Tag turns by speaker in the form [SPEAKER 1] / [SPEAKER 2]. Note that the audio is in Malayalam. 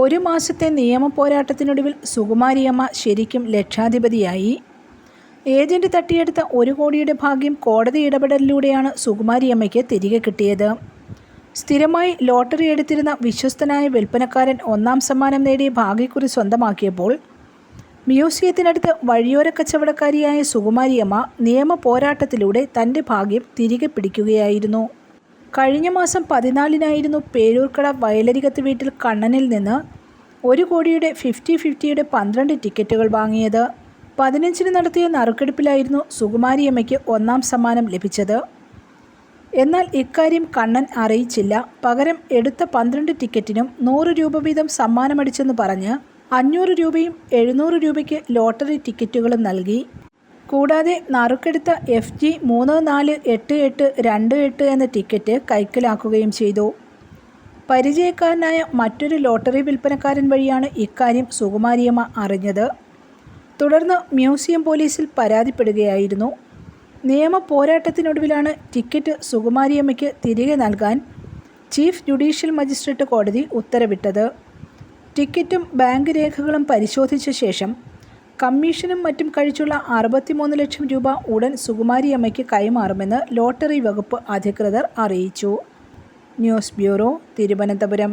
[SPEAKER 1] ഒരു മാസത്തെ നിയമ പോരാട്ടത്തിനൊടുവിൽ സുകുമാരിയമ്മ ശരിക്കും ലക്ഷാധിപതിയായി. ഏജന്റ് തട്ടിയെടുത്ത ഒരു കോടിയുടെ ഭാഗ്യം കോടതി ഇടപെടലിലൂടെയാണ് സുകുമാരിയമ്മയ്ക്ക് തിരികെ കിട്ടിയത്. സ്ഥിരമായി ലോട്ടറി എടുത്തിരുന്ന വിശ്വസ്തനായ വിൽപ്പനക്കാരൻ ഒന്നാം സമ്മാനം നേടിയ ഭാഗ്യക്കുറി സ്വന്തമാക്കിയപ്പോൾ മ്യൂസിയത്തിനടുത്ത് വഴിയോര കച്ചവടക്കാരിയായ സുകുമാരിയമ്മ നിയമ പോരാട്ടത്തിലൂടെ തന്റെ ഭാഗ്യം തിരികെ പിടിക്കുകയായിരുന്നു. കഴിഞ്ഞ മാസം പതിനാലിനായിരുന്നു പേരൂർക്കട വയലരികത്ത് വീട്ടിൽ കണ്ണനിൽ നിന്ന് ഒരു കോടിയുടെ ഫിഫ്റ്റി ഫിഫ്റ്റിയുടെ പന്ത്രണ്ട് ടിക്കറ്റുകൾ വാങ്ങിയത്. പതിനഞ്ചിന് നടത്തിയ നറുക്കെടുപ്പിലായിരുന്നു സുകുമാരിയമ്മയ്ക്ക് ഒന്നാം സമ്മാനം ലഭിച്ചത്. എന്നാൽ ഇക്കാര്യം കണ്ണൻ അറിയിച്ചില്ല. പകരം എടുത്ത പന്ത്രണ്ട് ടിക്കറ്റിനും നൂറ് രൂപ വീതം സമ്മാനമടിച്ചെന്ന് പറഞ്ഞ് അഞ്ഞൂറ് രൂപയും എഴുന്നൂറ് രൂപയ്ക്ക് ലോട്ടറി ടിക്കറ്റുകളും നൽകി. കൂടാതെ നറുക്കെടുത്ത എഫ് ജി മൂന്ന് നാല് എട്ട് എട്ട് രണ്ട് എട്ട് എന്ന ടിക്കറ്റ് കൈക്കലാക്കുകയും ചെയ്തു. പരിചയക്കാരനായ മറ്റൊരു ലോട്ടറി വിൽപ്പനക്കാരൻ വഴിയാണ് ഇക്കാര്യം സുകുമാരിയമ്മ അറിഞ്ഞത്. തുടർന്ന് മ്യൂസിയം പോലീസിൽ പരാതിപ്പെടുകയായിരുന്നു. നിയമ പോരാട്ടത്തിനൊടുവിലാണ് ടിക്കറ്റ് സുകുമാരിയമ്മയ്ക്ക് തിരികെ നൽകാൻ ചീഫ് ജുഡീഷ്യൽ മജിസ്ട്രേറ്റ് കോടതി ഉത്തരവിട്ടത്. ടിക്കറ്റും ബാങ്ക് രേഖകളും പരിശോധിച്ച ശേഷം കമ്മീഷനും മറ്റും കഴിച്ചുള്ള അറുപത്തിമൂന്ന് ലക്ഷം രൂപ ഉടൻ സുകുമാരിയമ്മയ്ക്ക് കൈമാറുമെന്ന് ലോട്ടറി വകുപ്പ് അധികൃതർ അറിയിച്ചു.
[SPEAKER 2] News bureau Thiruvananthapuram.